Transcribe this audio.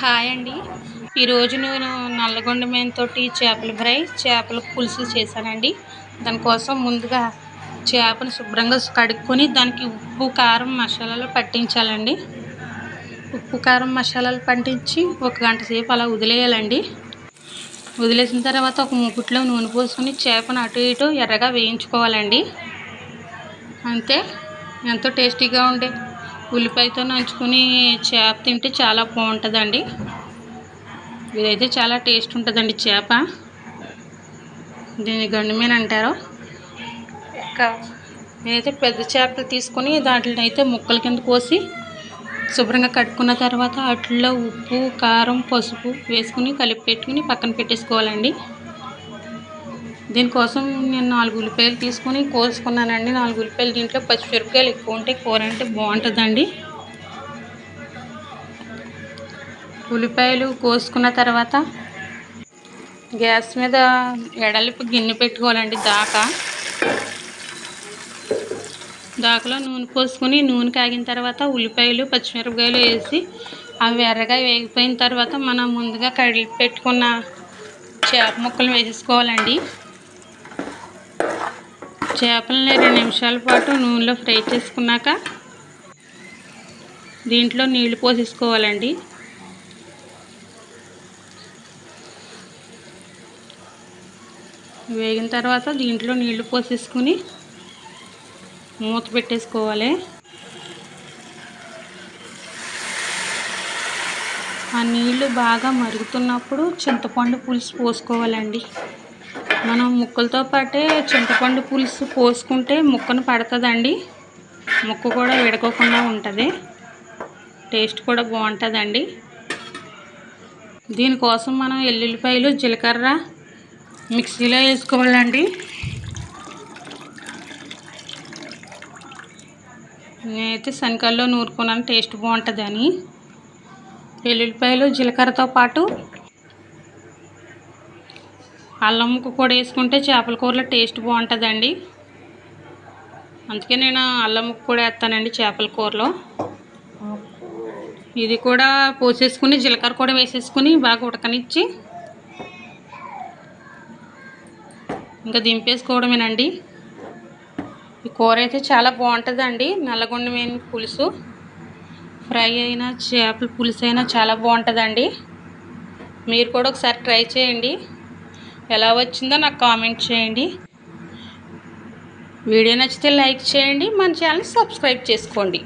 Hi అండి. ఈరోజు నేను నల్లగొండ మేనతోటి చేపల ఫ్రై చేపల పులుసు చేశానండి. దానికోసం ముందుగా చేపను శుభ్రంగా కడుక్కొని దానికి ఉప్పు కారం మసాలాలు పట్టించాలండి. ఉప్పు కారం మసాలాలు పట్టించి ఒక గంట సేపు అలా వదిలేయాలండి. వదిలేసిన తర్వాత ఒక మూకుట్లో నూనె పోసుకొని చేపను అటు ఇటు ఎర్రగా వేయించుకోవాలండి. అంతే. ఎంతో టేస్టీగా ఉండే ఉల్లిపాయతో నంచుకొని చేప తింటే చాలా బాగుంటుందండి. ఇదైతే చాలా టేస్ట్ ఉంటుందండి చేప. దీన్ని గండిమీన అంటారు. నేనైతే పెద్ద చేపలు తీసుకొని దాంట్లో అయితే ముక్కల కింద కోసి శుభ్రంగా కట్టుకున్న తర్వాత వాటిల్లో ఉప్పు కారం పసుపు వేసుకుని కలిపి పెట్టుకుని పక్కన పెట్టేసుకోవాలండి. దీనికోసం నేను నాలుగు ఉల్లిపాయలు తీసుకొని కోసుకున్నానండి. నాలుగు ఉల్లిపాయలు దీంట్లో పచ్చిమిరపకాయలు ఎక్కువ ఉంటే కూర అంటే బాగుంటుందండి. ఉల్లిపాయలు కోసుకున్న తర్వాత గ్యాస్ మీద ఎడలిపి గిన్నె పెట్టుకోవాలండి దాకా. దాకలో నూనె పోసుకొని నూనె కాగిన తర్వాత ఉల్లిపాయలు పచ్చిమిరపకాయలు వేసి అవి ఎర్రగా వేగిపోయిన తర్వాత మనం ముందుగా కడిగి పెట్టుకున్న చేప ముక్కలు వేసేసుకోవాలండి. చేపలని రెండు నిమిషాల పాటు నూనెలో ఫ్రై చేసుకున్నాక దీంట్లో నీళ్ళు పోసేసుకోవాలండి. వేగిన తర్వాత దీంట్లో నీళ్ళు పోసేసుకుని మూత పెట్టేసుకోవాలి. ఆ నీళ్ళు బాగా మరుగుతున్నప్పుడు చింతపండు పులుసు పోసుకోవాలండి. మనం ముక్కలతో పాటే చింతపండు పులుసు పోసుకుంటే ముక్కను పడుతుందండి. ముక్క కూడా విడకోకుండా ఉంటుంది. టేస్ట్ కూడా బాగుంటుందండి. దీనికోసం మనం ఎల్లుల్లిపాయలు జీలకర్ర మిక్సీలో వేసుకోవాలండి. నేనైతే శనగల్లో నూరుకున్నాను టేస్ట్ బాగుంటుందని. వెల్లుల్లిపాయలు జీలకర్రతో పాటు అల్లం కూడా వేసుకుంటే చేపల కూరలో టేస్ట్ బాగుంటుందండి. అందుకే నేను అల్లం కూడా వేస్తానండి చేపల కూరలో. ఇది కూడా పోసేసుకుని జీలకర్ర కూడా వేసేసుకుని బాగా ఉడకనిచ్చి ఇంకా దింపేసుకోవడమేనండి. ఈ కూర అయితే చాలా బాగుంటుందండి. నల్లగొండమైన పులుసు. ఫ్రై అయినా చేపల పులుసు అయినా చాలా బాగుంటుందండి. మీరు కూడా ఒకసారి ట్రై చేయండి. ఎలా వచ్చిందో నాకు కామెంట్ చేయండి. వీడియో నచ్చితే లైక్ చేయండి. మన ఛానల్ సబ్స్క్రైబ్ చేసుకోండి.